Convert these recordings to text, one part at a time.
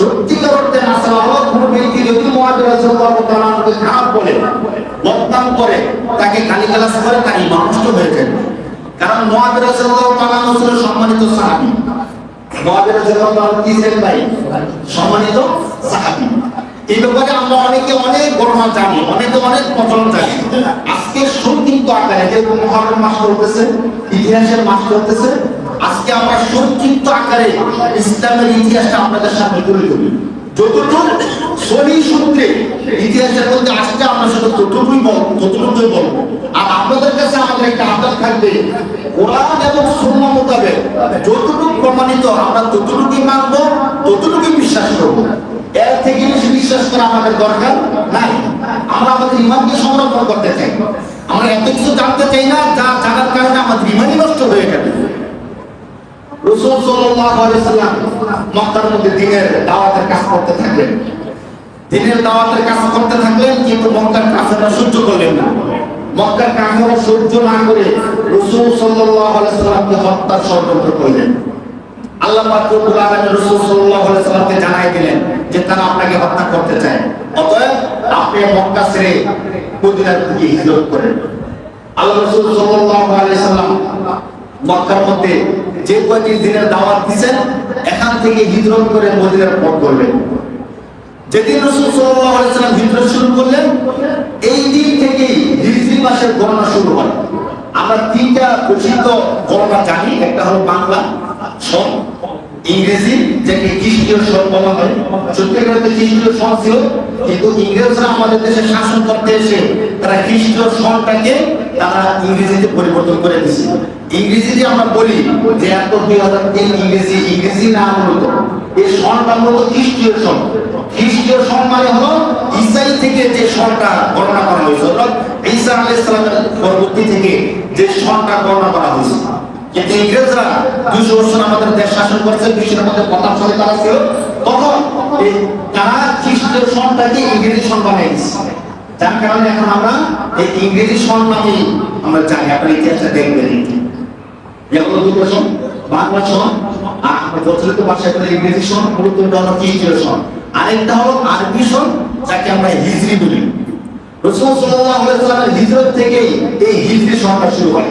সত্যিকার অর্থে নাসার আল্লাহ কোনো ব্যক্তি যদি মহাবীর রাসূলুল্লাহ খারাপ বলে বদনাম করে, তাকে গালিগালাজ করে তার ঈমান নষ্ট হয়ে যায়। কারণ মহাবীর রাসূলুল্লাহ তাআলা সম্মানিত সাহাবী। মহাবীর রাসূলুল্লাহ কি ভাই? সম্মানিত সাহাবী। এই ব্যাপারে আমরা অনেকে অনেক ঘটনা জানি, অনেকে অনেক প্রচলন জানি। আজকে সংক্ষিপ্ত আকারে যে মহারম মাস চলতেছে, ইতিহাসের মাস চলতেছে আজকে আমরা সংক্ষিপ্ত আকারে ইসলামের ইতিহাসটা আপনাদের সামনে তুলে ধরি। যতটুকু সহি সূত্রে ইতিহাসের মধ্যে আমরা সেটা ততটুকুই বল, ততটুকুই বলব। আর আপনাদের কাছে আমাদের একটা থাকবে, কোরআন এবং মোতাবেক যতটুকু প্রমাণিত আমরা ততটুকুই মানবো, ততটুকুই বিশ্বাস করব। এর থেকে বেশি বিশ্বাস করা আমাদের দরকার নাই। আমরা আমাদের ইমানকে সংরক্ষণ করতে চাই। আমরা এত কিছু জানতে চাই না, যা জানার কারণে আমাদের ইমানই নষ্ট হয়ে যাবে। রসুল সাল্লাম মক্কার মধ্যে দিনের দাওয়াতের কাজ করতে থাকলেন। দিনের দাওয়াতের কাজ করতে থাকলেন, কিন্তু মক্কার কাফেররা সহ্য করলেন না। মক্কার কাফেররা সহ্য না করে রসুল সাল্লামকে হত্যার ষড়যন্ত্র করলেন। আল্লাহ পাক রব্বুল আলামিন রাসূল সাল্লাল্লাহু সাল্লামকে জানাই দিলেন যে তারা আপনাকে হত্যা করতে চায়। অতএব আপনি মক্কা ছেড়ে মদিনার দিকে হিজরত করেন। আল্লাহ রাসূল সাল্লাল্লাহু আলাইহি সাল্লাম মক্কার মধ্যে যে কয়টি দিনের দাওয়াত দিবেন এখান থেকে হিজরত করে মদিনার পথ করবেন যেদিন রাসূল সাল্লাম হিজরত শুরু করলেন, এই দিন থেকেই হিজরি মাসের গণনা শুরু হয়। আমরা তিনটা প্রসিদ্ধ গণনা জানি, একটা হলো বাংলা সন ইংরেজি যাকে খ্রিস্টীয় সন বলা হয় সত্যিকার অর্থে খ্রিস্টীয় সন ছিল, কিন্তু ইংরেজরা আমাদের দেশে শাসন করতে এসে তারা খ্রিস্টীয় সনটাকে তারা ইংরেজিতে পরিবর্তন করে দিয়েছে। ইংরেজিতে আমরা বলি যে এত দুই হাজার তিন ইংরেজি ইংরেজি না মূলত, এই সনটা মূলত খ্রিস্টীয় সন খ্রিস্টীয় সন মানে হলো ইসরাইল থেকে যে সনটা গণনা করা হয়েছে, অর্থাৎ ঈসা আলাইহিস সালামের পরবর্তী থেকে যে সনটা গণনা করা হয়েছে। কিন্তু ইংরেজরা দুশো বছর আমাদের দেশ শাসন করছে বিশ্বের মধ্যে প্রতাপশালী তারা ছিল। তখন তারা খ্রিস্টীয় সনটাকে ইংরেজি সন বানিয়ে দিচ্ছে যার কারণে এখন আমরা এই ইংরেজি সন নামেই আমরা জানি। আপনার ইতিহাসটা দেখবেন। বাংলা সন আর প্রচলিত ভাষায় বলে ইংরেজি সন হলো খ্রিস্টীয় সন। আরেকটা হলো আরবি সন, যাকে আমরা হিজরি বলি। রসুল সাল্লাল্লাহু আলাইহি হিজরত থেকেই এই হিজরি সনটা শুরু হয়।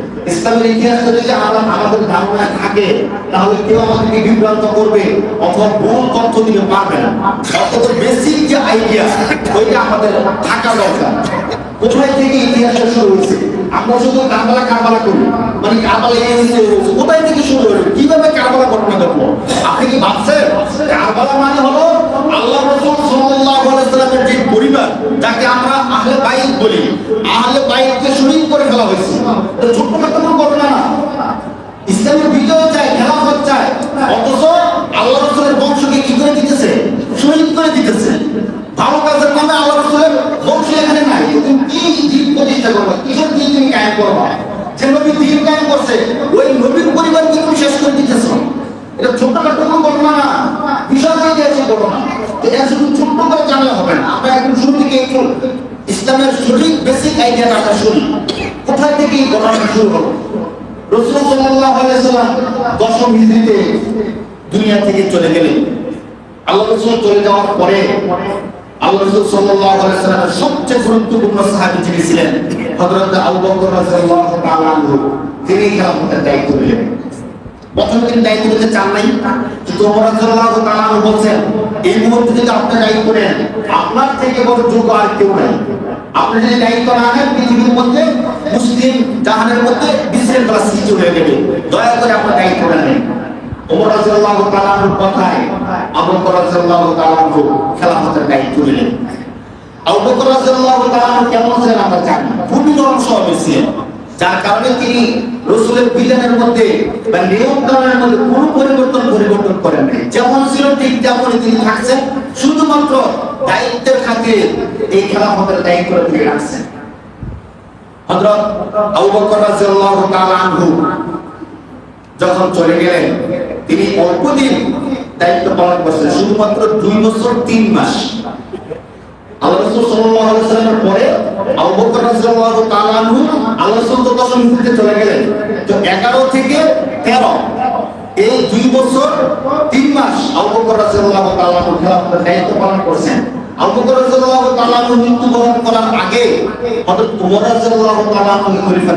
ইসলামের ইতিহাসটা যদি আমরা আমাদের ধারণা থাকে, তাহলে কেউ আমাদেরকে বিভ্রান্ত করবে, অথবা ভুল তথ্য দিতে পারবে না। অথচ বেসিক যে আইডিয়া ওইটা আমাদের থাকা দরকার। কোথায় থেকে ইতিহাসটা শুরু হয়েছে? আমরা শুধু কারবালা কারবালা করি। মানে কারবালা কোথায় থেকে শুরু হলো? কীভাবে কারবালা ঘটনা ঘটলো? আপনি কি ভাবছেন? কারবালা মানে হলো আল্লাহ রসুল সাল্লাল্লাহু আলাইহি সাল্লামের যে পরিবার, যাকে আমরা আহলে বাইত বলি। আহলে বাইতকে শহীদ করে ফেলা হয়েছে। এটা ছোট্টখাটো কোনো ঘটনা না। ইসলামের বিজয় চায়, খেলাফত চায়। অথচ আল্লাহ রসুলের বংশকে কি করে দিতেছে শহীদ করে দিতেছে ভালো কাজের নামে আল্লাহ রসুলের বংশ এখানে নাই তুমি কি দিন প্রতিষ্ঠা করবা কিসের দিন তুমি কায়েম করবা যে নবী দিন কায়েম করছে ওই নবীর পরিবারকে তুমি শেষ করে দিতেছ এটা ছোটখাটো কোনো ঘটনা না বিশাল ইতিহাসের ঘটনা তো এটা শুধু ছোট্ট করে জানলে হবে না আমরা একদম শুরু থেকে একটু ইসলামের সঠিক বেসিক আইডিয়াটা আমরা শুনি কোথায় থেকে এই ঘটনা শুরু হলো রসুল সাল্লাল্লাহু আলাইহি সাল্লাম দশম হিজরিতে দুনিয়া থেকে চলে গেলেন আল্লাহ রসুল চলে যাওয়ার পরে আল্লাহ রসুল সবচেয়ে গুরুত্বপূর্ণ যিনি ছিলেন আবু বকর তাআলা তিনি দায়িত্ব নিলেন। প্রথম দিন দায়িত্ব নিতে চান নাই, কিন্তু ওমর রাদিয়াল্লাহু তাআলা বলছেন, এই মুহূর্তে যদি আপনি দায়িত্ব নেন, আপনার থেকে বড় আর কেউ নাই। আপনি যদি দায়িত্ব না নেন, পৃথিবীর মধ্যে মুসলিম জাহানের মধ্যে বিশৃঙ্খলা সৃষ্টি হয়ে দয়া করে আপনার দায়িত্ব নেন। ওমর দায়িত্ব নিলেন শুধুমাত্র দায়িত্বের খাতিরে এই খেলাফতের দায়িত্ব তিনি রাখছেন। হযরত আবু বকর যখন চলে গেলেন তিনি অল্প দিন দায়িত্ব পালন করছেন, শুধুমাত্র দুই বছর তিন মাস। আল্লাহ রাসূল সাল্লাল্লাহু আলাইহি ওয়াসাল্লামের পরে আবু বকর রাদিয়াল্লাহু তাআলা আনহু আল্লাহ রাসূল তো দশম হিজরিতে চলে গেলেন। তো 11 থেকে 13 এই দুই বছর তিন মাস দায়িত্ব পালন করছেন। মৃত্যুবরণ করার আগে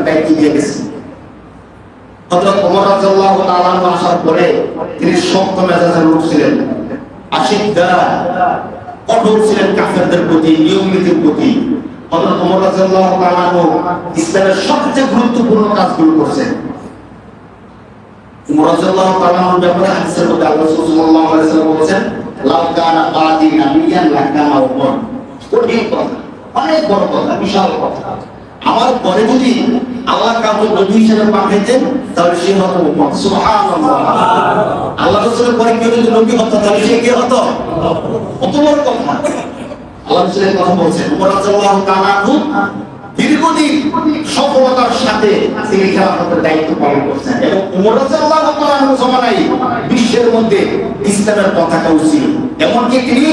দায়িত্ব দিয়ে গেছেন। হযরত ওমর রাদিয়াল্লাহু তাআলা আসার পরে তিনি শক্ত মেজাজের লোক ছিলেন। আশিকদা কঠোর ছিলেন কাফেরদের প্রতি, নিয়মনীতির প্রতি, হযরত ওমর রাদিয়াল্লাহু তাআলা ইসলামের সবচেয়ে গুরুত্বপূর্ণ কাজগুলো করছেন। ওমর রাদিয়াল্লাহু তাআলা আনহুর ব্যাপারে হাদিসের মধ্যে আল্লাহ সাল্লাল্লাহু আলাইহি ওয়াসাল্লাম বলেছেন, লাউ কানা বাদি নাবিয়ান লাকানা ওমর কঠিন কথা, অনেক বড় কথা, বিশাল কথা। আমার পরে যদি আল্লাহ কাউকে নবী হিসেবে পাঠাইতেন, তাহলে সে হতো আল্লাহ পরে কেউ যদি নবী হতো, তাহলে সে কে হতো? কত বড় কথা। তিনি দায়িত্ব এবং বিশ্বের মধ্যে এমনকি তিনি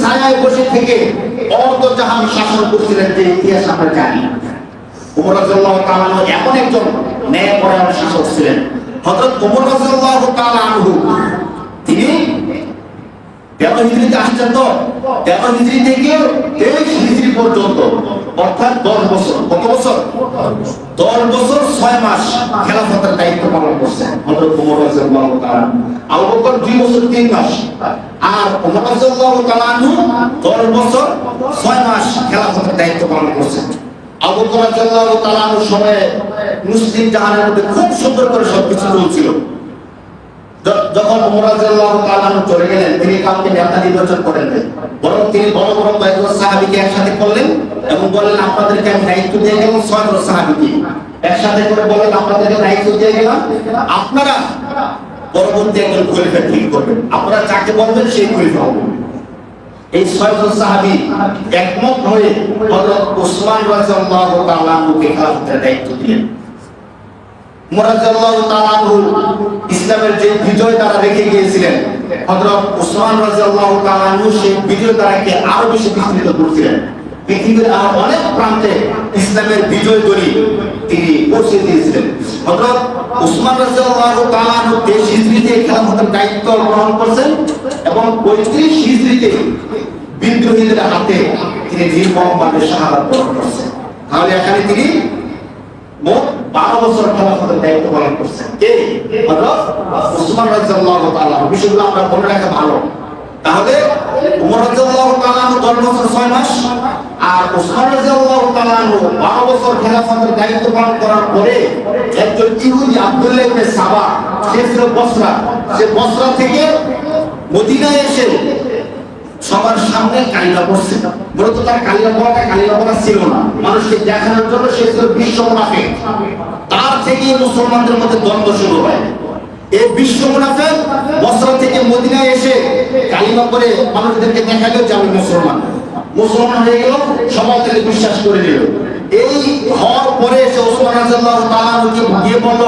ছায়ায় বসে থেকে অর্ধ জাহান শাসন করছিলেন যে ইতিহাস আমরা জানি। উমর রাদিয়াল্লাহু তাআলা এমন একজন ন্যায়পরায়ণ শাসক ছিলেন। হযরত উমর রাদিয়াল্লাহু তাআলা আনহু, তিনি তেরো হিজড়িতে আসছেন তো? তেরো হিজড়ি থেকে তেইশ হিজড়ি পর্যন্ত, অর্থাৎ দশ বছর। কত বছর? দশ বছর ছয় মাস খেলাফতের দায়িত্ব পালন করছেন হযরত ওমর রাদিয়াল্লাহু তাআলা আবু বকর দুই বছর, তিন মাস। আর ওমর রাদিয়াল্লাহু তাআলা দশ বছর, ছয় মাস খেলাফতের দায়িত্ব পালন করছেন। আবু সময়ে মুসলিম জাহানের মধ্যে খুব সুন্দর করে সবকিছু চলছিল একসাথে করলেন এবং বললেন, আপনাদেরকে আমি দায়িত্ব দিয়ে গেলাম একসাথে করে বললেন, আপনাদেরকে দায়িত্ব দিয়ে গেলাম। আপনারা পরবর্তী একজন খলিফা ঠিক করবেন। আপনারা যাকে বলবেন, সেই খলিফা হবে। এই ছয়জন সাহাবী একমত হয়ে হযরত ওসমান রাদিয়াল্লাহু তাআলা আনহুকে খেলাফতের দায়িত্ব দিলেন। মুরাজ্জাল্লাহু তাআলা ইসলামের যে বিজয় তারা রেখে গিয়েছিলেন, হযরত উসমান রাদিয়াল্লাহু তাআলা সেই বিজয় তারাকে আরও বেশি বিস্তৃত করছিলেন। পৃথিবীর আরও অনেক প্রান্তে ইসলামের বিজয় দড়ি তিনি পৌঁছে দিয়েছিলেন। হযরত উসমান রাদিয়াল্লাহু তাআলা তেইশ হিজরিতে দায়িত্ব গ্রহণ করছেন এবং পঁয়ত্রিশ হিজরিতে বিদ্রোহীদের হাতে তিনি নির্মমভাবে শাহাদাত বরণ করছেন। তাহলে এখানে তিনি মোট বারো বছর খেলাফতের দায়িত্ব পালন করছেন। কে? রাখা ভালো। তাহলে উমর রাদিয়াল্লাহু তাআলা আনহু 10 বছর 6 মাস, আর উসমান রাদিয়াল্লাহু তাআলা আনহু 12 বছর খেলাফতের দায়িত্ব পালন করার পরে একজন ইহুদি আব্দুল্লাহ সাবা, সে ছিল বসরা। সে বসরা থেকে মদিনায় এসে সবার সামনে কালিমা পড়ছে। মূলত তার কালিমা পড়াটা কালিমা পড়া ছিল না। মানুষকে দেখানোর জন্য সে ছিল বিশ্ব মুনাফে তার থেকে মুসলমানদের মধ্যে দ্বন্দ্ব শুরু হয়। এই বিশ্ব মুনাফে বসরা থেকে মদিনায় এসে কালিমা পড়ে মানুষদেরকে দেখাল যে আমি মুসলমান। মুসলমান হয়ে গেল, সবাই তাকে বিশ্বাস করে নিল। এই হওয়ার পরে সে ওসমান রাদিয়াল্লাহু তাআলা আনহুকে গিয়ে বলল,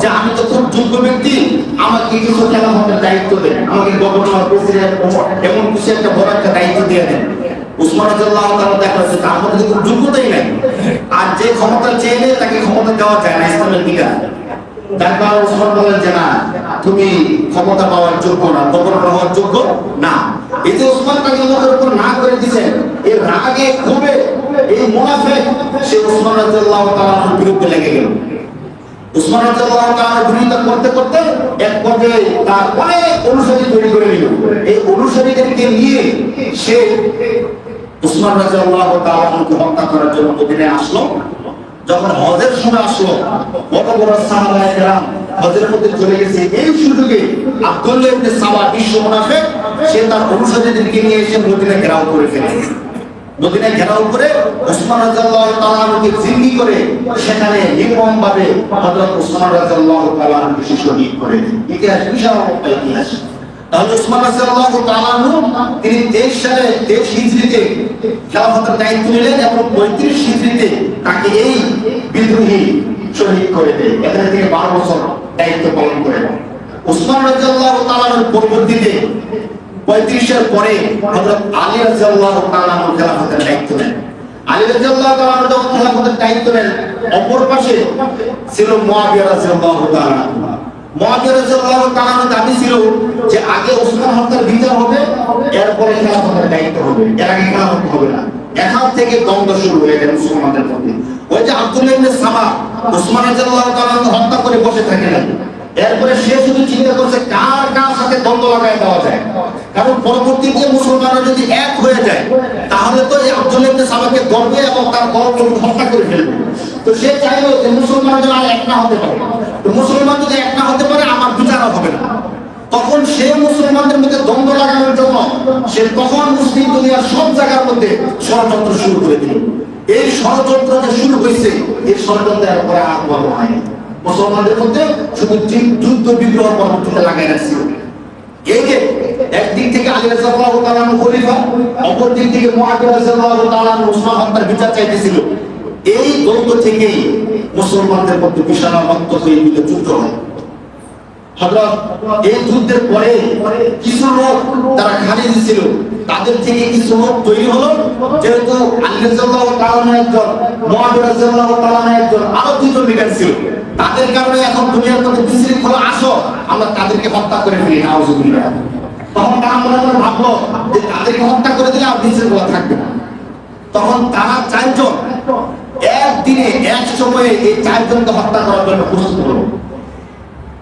যে, আমি তো খুব যোগ্য ব্যক্তি, আমাকে কিছু খেলাফতের দায়িত্ব দেন। আমাকে গভর্নর, প্রেসিডেন্ট এমন কিছু একটা বড় একটা দায়িত্ব দিয়ে দেন। উসমান রাদিয়াল্লাহু তাআলা দেখা তার মধ্যে যোগ্যতাই নাই। আর যে ক্ষমতা চেয়ে তাকে ক্ষমতা দেওয়া যায় না ইসলামের বলেন যে, না, তুমি ক্ষমতা পাওয়ার যোগ্য না, গভর্নর হওয়ার যোগ্য না। এই যে ওসমান তাকে মুখের উপর না করে দিয়েছেন এর রাগে ক্ষোভে এই মুনাফিক, সে ওসমান রাদিয়াল্লাহু তাআলার বিরুদ্ধে লেগে গেল। উসমান রাদিয়াল্লাহু তাআলার বিরোধিতা করতে করতে এক পর্যায়ে তার অনেক অনুসারী তৈরি করে নিল। এই অনুসারীদেরকে নিয়ে সে উসমান রাদিয়াল্লাহু তাআলাকে হত্যা করার জন্য মদিনায় আসলো। যখন হজের সময় আসলো, বড় বড় সাহাবায়ে কেরাম হজের মধ্যে চলে গেছে। এই সুযোগে আব্দুল্লাহ ইবনে সাবা বিশ্ব মুনাফিক, সে তার অনুসারীদেরকে নিয়ে এসে মদিনা ঘেরাও করে ফেলে। মদিনায় ঘেরাও করে ওসমান রাদিয়াল্লাহু তাআলা আনহুকে জিম্মি করে সেখানে নির্মমভাবে হযরত ওসমান রাদিয়াল্লাহু তাআলা আনহুকে শহীদ করে। ইতিহাস বিশাল ইতিহাস। তাহলে উসমান রাদিয়াল্লাহু তাআলা আনহু, তিনি 23 সালে 23 হিজরিতে খেলাফতের দায়িত্ব নিলেন এবং 35 হিজরিতে তাকে এই বিদ্রোহী শহীদ করে দেয়। এখানে থেকে 12 বছর দায়িত্ব পালন উসমান পরবর্তীতে 35 এর পরে আলী খেলাফতের দায়িত্ব নেন। আলী যখন খেলাফতের দায়িত্ব নেন, অপর পাশে ছিল দাবি ছিল যে আগে ওসমান হত্যার বিচার হবে, এরপরে খেলাফতের দায়িত্ব হবে। এর আগে খেলাফত হবে না। এখান থেকে দ্বন্দ্ব শুরু হয়ে গেল মুসলমানদের মধ্যে ওই যে ইবনে সামা ওসমান রাদিয়াল্লাহু তাআলা হত্যা করে বসে থাকে এরপরে সে শুধু চিন্তা করছে কার কার সাথে দ্বন্দ্ব লাগাই দেওয়া যায়। কারণ পরবর্তীতে মুসলমানরা যদি এক হয়ে যায়, তাহলে তো এই আব্দুল্লাহ ইবনে সামাকে ধরবে এবং তার গর্ব হত্যা করে ফেলবে। তো সে চাইলো যে মুসলমান যেন আর এক না হতে পারে। তো মুসলমান যদি এক না হতে পারে, আমার বিচার হবে না। তখন সে মুসলমানদের মধ্যে দ্বন্দ্ব লাগানোর জন্য সে তখন মুসলিম দুনিয়ার সব জায়গার মধ্যে ষড়যন্ত্র শুরু করে দিল। এই ষড়যন্ত্র যে শুরু হয়েছে। এই ষড়যন্ত্রের পরে আর বড় হয়নি মুসলমানদের মধ্যে শুধু যুদ্ধ- বিগ্রহ পরবর্তীতে লাগাই যে একদিক থেকে আলী অপর দিক থেকে বিচার চাইতেছিল। এই মুসলমানদের মধ্যে বিশাল যুদ্ধ হয়। হযরত এই যুদ্ধের পরে কিছু লোক তারা খালিদ ছিল তাদের থেকে কিছু লোক তৈরি হলো। যেহেতু আলী রাদিয়াল্লাহু একজন রাদিয়াল্লাহু তাআলা একজন, আরও দুজন লিডার ছিল। তাদের কারণে এখন দুনিয়ার মধ্যে বিশৃঙ্খলা আসো, আমরা তাদেরকে হত্যা করে ফেলি, নাউজুবিল্লাহ। তখন তারা মনে মনে ভাবলো যে তাদেরকে হত্যা করে দিলে আর বিশৃঙ্খলা থাকবে না। তখন তারা চারজন, একদিনে, এক সময়ে এই চারজনকে হত্যা করার জন্য প্রস্তুত হলো।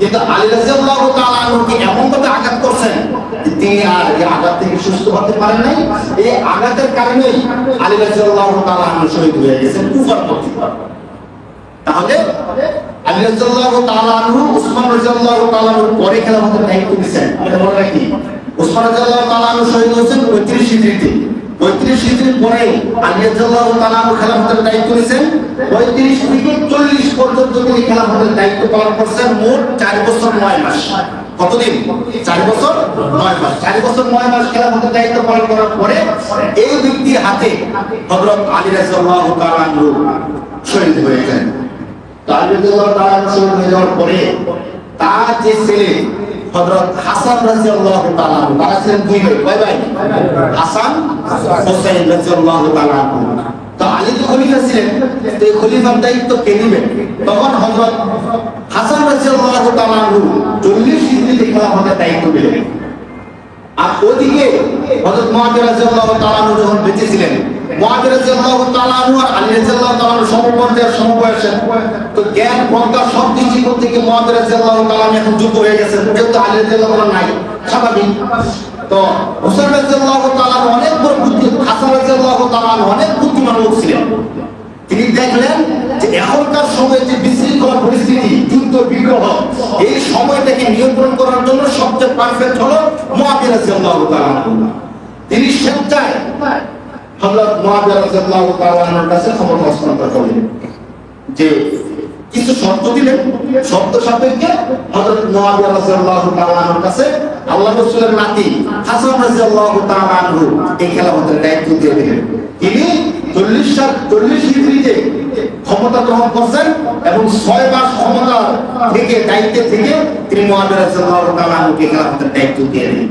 কিন্তু আলী তাআলা আনহুকে এমন ভাবে আঘাত করছেন তিনি আর এই আঘাত থেকে সুস্থ হতে পারেন নাই। এই আঘাতের কারণেই শহীদ হয়ে গেছেন কুফার তাহলে উসমান দায়িত্ব মনে রাখি। উসমান রাদিয়াল্লাহু তাআলা শহীদ হয়েছেন 35 হিজরিতে 35 হিজরির পরে আলী রাদিয়াল্লাহু খেলাফতের দায়িত্ব নিছেন। 35 থেকে 40 পর্যন্ত তিনি খেলাফতের দায়িত্ব পালন করছেন মোট 4 বছর 9 মাস। কতদিন? 4 বছর 9 মাস। 4 বছর 9 মাস খেলাফতের দায়িত্ব পালন করার পরে এই ব্যক্তির হাতে হযরত আলী তাআলা শহীদ হয়ে যায় যাওয়ার পরে তার যে ছেলে হযরত হাসান রাদিয়াল্লাহু তাআলা তারা ছিলেন দুই ভাই। কয় ভাই? হাসান হোসেন রাদিয়াল্লাহু তাআলা তো আলী তো খলিফা ছিলেন, তো এই খলিফার দায়িত্ব কে নেবেন তখন হযরত হাসান রাদিয়াল্লাহু তাআলা আনহু 40 হিজরিতে খেলাফতের দায়িত্ব পেলেন। আর ওদিকে হযরত মুআবিয়া রাদিয়াল্লাহু তাআলা যখন বেঁচে ছিলেন অনেক বুদ্ধিমান লোক ছিলেন। তিনি দেখলেন যে এখনকার সময়ে যে বিশৃঙ্খলা পরিস্থিতি, যুদ্ধ, বিগ্রহ, এই সময়টাকে নিয়ন্ত্রণ করার জন্য সবচেয়ে পারফেক্ট হলো তাআলা তিনি স্বেচ্ছায় হযরত মুআবিয়া রাদিয়াল্লাহু তাআলা আনহুর কাছে ক্ষমতা হস্তান্তর করলেন যে কিছু শর্ত দিলেন। শর্ত সাপেক্ষে হযরত মুআবিয়া রাদিয়াল্লাহু তাআলা আনহুর কাছে আল্লাহ রাসূলের নাতি হাসান রাদিয়াল্লাহু তাআলা আনহু এই খেলাফতের দায়িত্ব দিয়ে দিলেন। তিনি 40 সাল 40 হিজরিতে ক্ষমতা গ্রহণ করছেন এবং ছয় মাস ক্ষমতা থেকে, দায়িত্বে থেকে তিনি মুআবিয়া রাদিয়াল্লাহু তাআলা আনহুকে খেলাফতের দায়িত্ব দিয়ে দিলেন।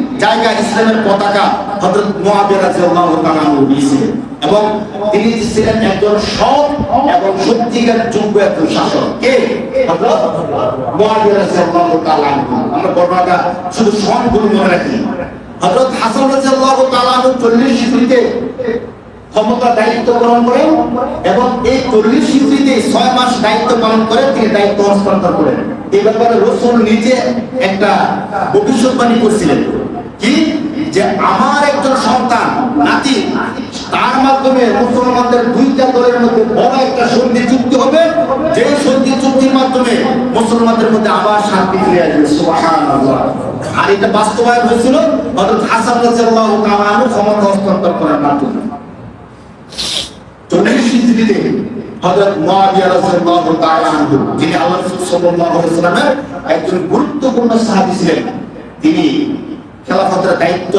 জায়গা ইসলামের পতাকা হযরত মুআবিয়া রাদিয়াল্লাহু তাআলা এবং তিনি ছিলেন একজন সৎ এবং সত্যিকার যোগ্য একজন শাসক। কে? হযরত মুআবিয়া রাদিয়াল্লাহু তাআলা আমরা শুধু মনে রাখি। হযরত হাসান রাদিয়াল্লাহু তাআলা 40 হিজরিতে ক্ষমতা দায়িত্ব গ্রহণ করেন এবং এই চল্লিশ হিজড়িতে ছয় মাস দায়িত্ব পালন করে তিনি দায়িত্ব হস্তান্তর করেন। এই ব্যাপারে রসুল নিজে একটা ভবিষ্যৎবাণী করছিলেন। যে আমার একজন সন্তান, নাতি, তার মাধ্যমে মুসলমানদের দুইটা দলের মধ্যে বড় একটা সন্ধি চুক্তি হবে। যে সন্ধি চুক্তির মাধ্যমে মুসলমানদের মধ্যে আবার শান্তি ফিরে আসবে। আর এটা বাস্তবায়ন হয়েছিল হাসান ক্ষমতা হস্তান্তর করার মাধ্যমে। চল্লিশ গুরুত্বপূর্ণ তিনি খেলাফতের দায়িত্ব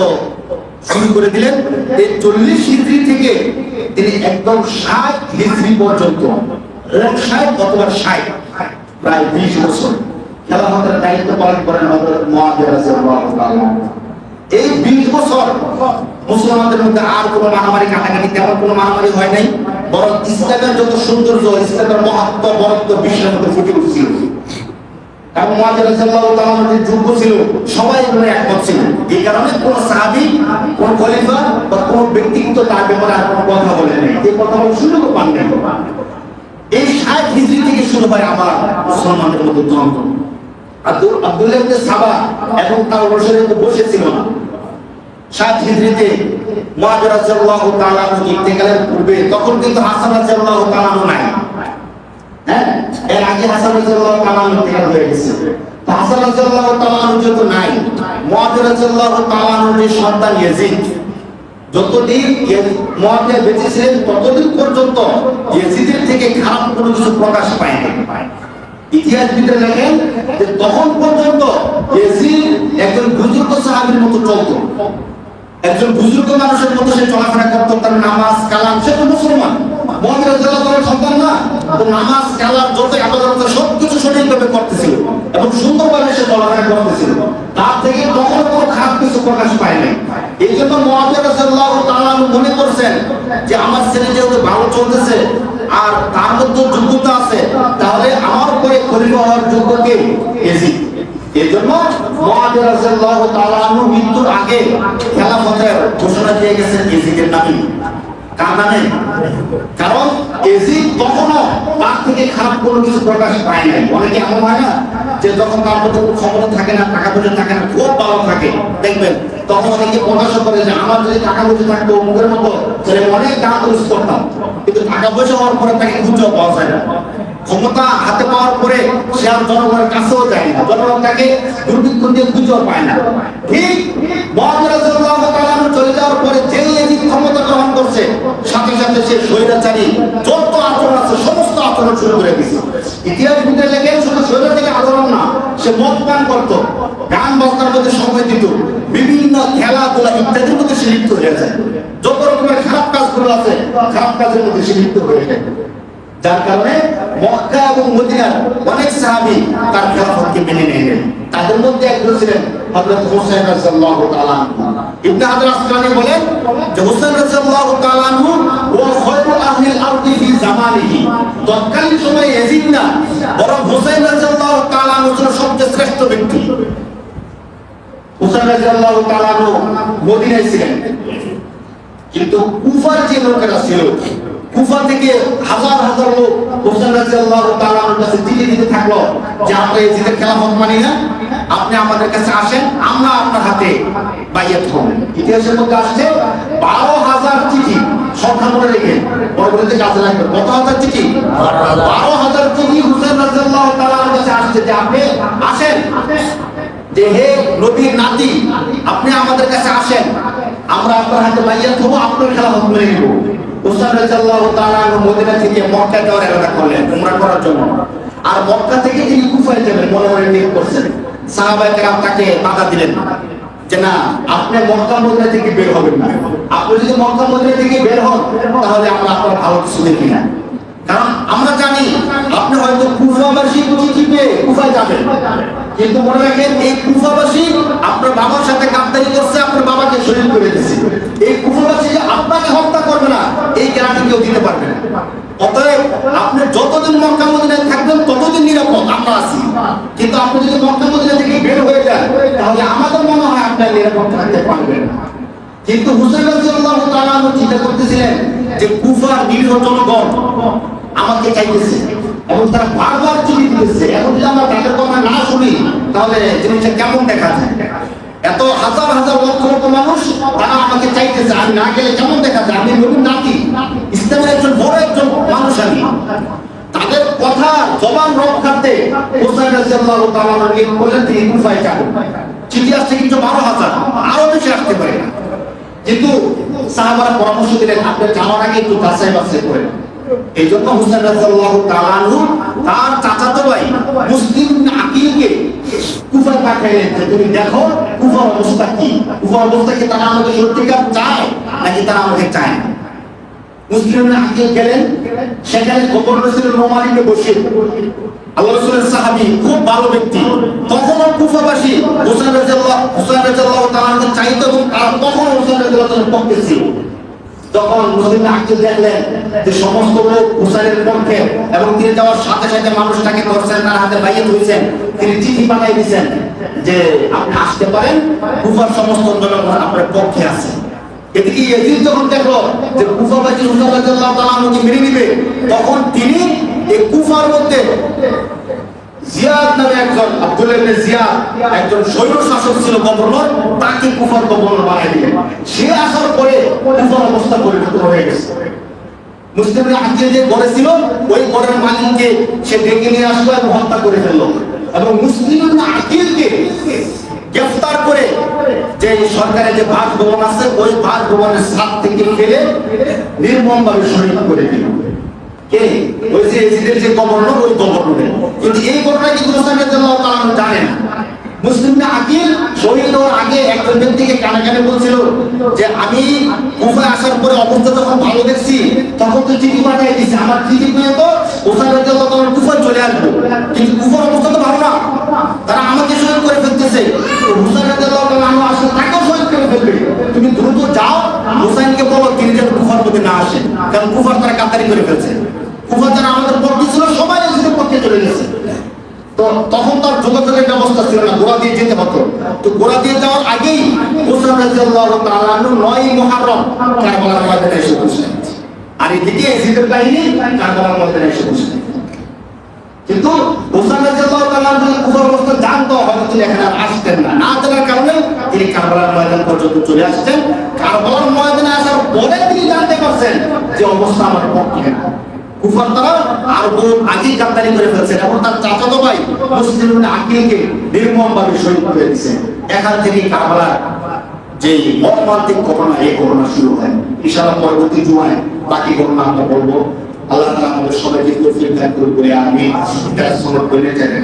শুরু করে দিলেন। এই চল্লিশ হিজরি থেকে তিনি একদম ষাট হিজরি পর্যন্ত ষাট অথবা ষাট, প্রায় বিশ বছর দায়িত্ব পালন করেন আনহু। এই বিশ বছর মুসলমানদের মধ্যে আর কোনো মারামারি, কাটাকাটি, তেমন কোনো মারামারি হয় নাই। বরং ইসলামের যত সৌন্দর্য, ইসলামের মহাত্ম, বরত্ব বিশ্বের মধ্যে ফুটে উঠছিল। কারণ যে যুগ ছিল, সবাই একমত ছিল। এই কারণে কোন সাহাবী, কোন খলিফা বা কোন তার ব্যাপারে আর কোনো কথা বলে নাই। এই কথা বলার সুযোগ পান নাই। এই হিজরি থেকে শুরু হয় আমার মুসলমানদের মধ্যে দ্বন্দ্ব আব্দুল, আব্দুল্লাহ সাবা এবং তার অনুসারী বসেছিল না। সাত তাআলা আনহু পূর্বে, তখন কিন্তু হাসান রাদিয়াল্লাহু তাআলা আনহু নাই। হ্যাঁ? এর আগে হাসান রাদিয়াল্লাহু তাআলা হয়ে গেছে। তো হাসান রাদিয়াল্লাহু তাআলা নাই মুআজ রাদিয়াল্লাহু তাআলা যে সন্তান ইয়াজিদ। যতদিন বেঁচে ছিলেন, ততদিন পর্যন্ত ইয়াজিদের থেকে খারাপ কোনো কিছু প্রকাশ পায়নি লেখেন যে তখন পর্যন্ত ইয়াজিদ একজন বুজুর্গ সাহাবীর মতো চলতো। একজন বুজুর্গ মানুষের মতো সে চলাফেরা করতো, তার নামাজ, কালাম, সে তো মুসলমান। মহাবীর সন্তান না নামাজ আবাদত সবকিছু সঠিকভাবে করতেছিল এবং সুন্দরভাবে সে চলাফেরা করতেছিল। তার থেকে তখন কোনো খারাপ কিছু প্রকাশ এই জন্য মহাবীর মনে করছেন যে, আমার ছেলে যেহেতু ভালো চলতেছে আর তার মধ্যে যোগ্যতা আছে, তাহলে আমার উপরে খলিফা হওয়ার যোগ্য কে? এজিদ এই জন্য মুআবিয়া রাদিয়াল্লাহু তাআলা মৃত্যুর আগে খেলাফতের ঘোষণা দিয়ে গেছেন এজিদের নামে। কার নামে কারণ তখনও তার থেকে খারাপ কোনো কিছু প্রকাশ পায় নাই। অনেকে এমন হয় না যে যখন তার মধ্যে ক্ষমতা থাকে না, টাকা পয়সা থাকে না, খুব ভালো থাকে। দেখবেন, তখন অনেকে প্রকাশ করে যে আমার যদি টাকা পয়সা থাকতো অমুকের মতো অনেক করতাম। কিন্তু টাকা পয়সা হওয়ার পরে তাকে খুঁজেও পাওয়া যায় না। ক্ষমতা হাতে পাওয়ার পরে সে আর জনগণের কাছেও যায় না। জনগণ তাকে দুর্ভিক্ষ দিয়ে খুঁজেও পায় না। ঠিক চলে যাওয়ার পরে ক্ষমতা গ্রহণ করছে, সাথে সাথে সে স্বৈরাচারী যত আচরণ আছে, সমস্ত আচরণ শুরু করে ইতিহাস শুধু আচরণ না, সে মদ পান গান বাজনার মধ্যে সময় দিত, বিভিন্ন খেলাধুলা ইত্যাদির মধ্যে সে লিপ্ত হয়ে যায়। যত রকমের খারাপ কাজগুলো আছে, খারাপ কাজের মধ্যে সে লিপ্ত হয়ে যায়। যার কারণে মক্কা এবং মদিনার অনেক সাহাবী তার খেলাফতকে মেনে নিলেন। তাদের মধ্যে একজন ছিলেন হযরত হুসাইন রাদিয়াল্লাহু তাআলা ইবনে হাজার আসকালানি বলেন যে হুসাইন রাদিয়াল্লাহু তাআলা আনহু ওয়া খায়রু আহলিল আরদি ফি জামানিহি। তৎকালীন সময়ে ইয়াজিদ না বরং হুসাইন রাদিয়াল্লাহু তাআলা ছিল সবচেয়ে শ্রেষ্ঠ ব্যক্তি। হুসাইন রাদিয়াল্লাহু তাআলা মদিনায় ছিলেন। কিন্তু কুফার যে লোকেরা ছিল, কুফা থেকে হাজার হাজার লোক হোসেন আসেন যে আসেন। যে হে নবীর নাতি আপনি আমাদের কাছে আসেন। আমরা আপনার হাতে বাইয়াত হব আপনার খেলাফত মেনে নিব উসমান মদিনা থেকে মক্কা যাওয়ার ইরাদা করলেন, উমরা করার জন্য। আর মক্কা থেকে তিনি কুফায় যাবেন, মনে মনে করছেন সাহাবায়ে কেরাম তাকে বাধা দিলেন যে না, আপনি মক্কা মদিনা থেকে বের হবেন না। আপনি যদি মক্কা মদিনা থেকে বের হন, তাহলে আমরা আপনার ভালো কিছু দেখি না। কারণ আমরা কুফাবাসী চিঠি পেয়ে কুফায় যাবেন কিন্তু মনে রাখেন, এই কুফাবাসী আপনার বাবার সাথে গাদ্দারি করছে, আপনার বাবাকে শহীদ করে দিয়েছে। এই কুফাবাসী যে আপনাকে হত্যা করবে না, এই গ্যারান্টি কেউ দিতে পারবে না। অতএব আপনি যতদিন মক্কা মদিনায় থাকবেন, ততদিন নিরাপদ, আমরা আছি। কিন্তু আপনি যদি মক্কা মদিনা থেকে বের হয়ে যান, তাহলে আমাদের মনে হয় আপনার নিরাপদ থাকতে পারবেন না। কিন্তু হুসাইন রাদিয়াল্লাহু তাআলা চিন্তা করতেছিলেন যে কুফার নিরীহ জনগণ আমাকে চাইতেছে। এবং তারা বারবার চিঠি দিতেছে। এখন যদি আমরা তাদের কথা না শুনি, তাহলে জিনিসটা কেমন দেখা যায়? এত হাজার হাজার লক্ষ লক্ষ মানুষ, তারা আমাকে চাইতেছে, আমি না গেলে কেমন দেখা যায়? আমি নতুন নাতি, ইসলামের একজন বড় একজন মানুষ আমি। তাদের কথা জবান রক্ষার্থে যাবেন চিঠি আসছে কিন্তু বারো হাজার, আরও বেশি আসতে পারে কিন্তু সাহাবারা পরামর্শ দিলেন আপনি যাওয়ার আগে একটু যাচাই বাছাই করেন এই জন্য হুসেন রাদিয়াল্লাহু তাআলা আনহু তার চাচাতো ভাই মুসলিম আকিলকে কুফায় পাঠাইলেন যে, তুমি দেখো, কুফার অবস্থা কি? কুফার অবস্থা কি তারা আমাকে সত্যিকার চায় নাকি তারা আমাকে চায় না? মুসলিম আকিল গেলেন, সেখানে গভর্নর ছিলেন নোমান ইবনে আল্লাহ রাসূলের সাহাবী খুব ভালো ব্যক্তি। তখনও কুফাবাসী হুসাইন রাদিয়াল্লাহু হুসাইন রাদিয়াল্লাহু তাআলাকে চাইতো এবং তারা তখন হুসাইন রাদিয়াল্লাহু তাআলার পক্ষে ছিল যখন মুসলিম আকিল দেখলেন যে সমস্ত লোক হুসাইনের পক্ষে এবং তিনি যাওয়ার সাথে সাথে মানুষটাকে ধরছেন, তার হাতে বাইয়ে ধরেছেন তিনি চিঠি পাঠাই দিয়েছেন যে আপনি আসতে পারেন কুফার সমস্ত জনগণ আপনার পক্ষে আছে। এদিকে ইয়াজিদ যখন দেখল যে কুফাবাসী হুসাইন রাদিয়াল্লাহু তাআলা তখন তিনি এই কুফার মধ্যে জিয়াদ নামে একজন আব্দুল্লাহ ইবনে জিয়াদ একজন সৈন্য শাসক ছিল, গভর্নর, তাকে কুফার গভর্নর বানাই দিলেন। সে আসার পরে কুফার অবস্থা পরিবর্তন হয়ে গেছে। মুসলিমরা আজকে যে গড়ে ছিল ওই গড়ের মালিককে সে ডেকে নিয়ে আসলো এবং হত্যা করে ফেলল। এবং মুসলিমরা আকিলকে গ্রেফতার করে যে সরকারের যে বাসভবন আছে, ওই বাসভবনের ছাদ থেকে ফেলে নির্মমভাবে শহীদ করে দিল। আমি তারা আমাকে ফেলতেছে। হুসাইন রাদিয়াল্লাহু তাআলা আসলে ফেলবে। তুমি দ্রুত যাও। হুসাইনকে বলো, তিনি যেন কুফার মধ্যে না আসেন কারণ কুফার তারা কাতারি করে ফেলছে। কিন্তু অবস্থা জানতো এখানে আসতেন না। জানার কারণে তিনি কারবালার ময়দান পর্যন্ত চলে আসছেন। কারবালার ময়দানে আসার পরে জানতে পারছেন যে অবস্থা আমার পক্ষে কুফার তারা আর বহু আগেই গাদ্দারি করে ফেলছেন এবং তার চাচাতো ভাই মুসলিম ইবনে আকিলকে নির্মমভাবে শহীদ করে দিয়েছেন এখান থেকে কারবালার যে মর্মান্তিক ঘটনা, এই ঘটনা শুরু হয়। ইশারা পরবর্তী জুমায় বাকি ঘটনা আমরা বলব। আল্লাহ তালা আমাদের সবাইকে তৌফিক দান করে আমি এটা সমর্পণে জানাই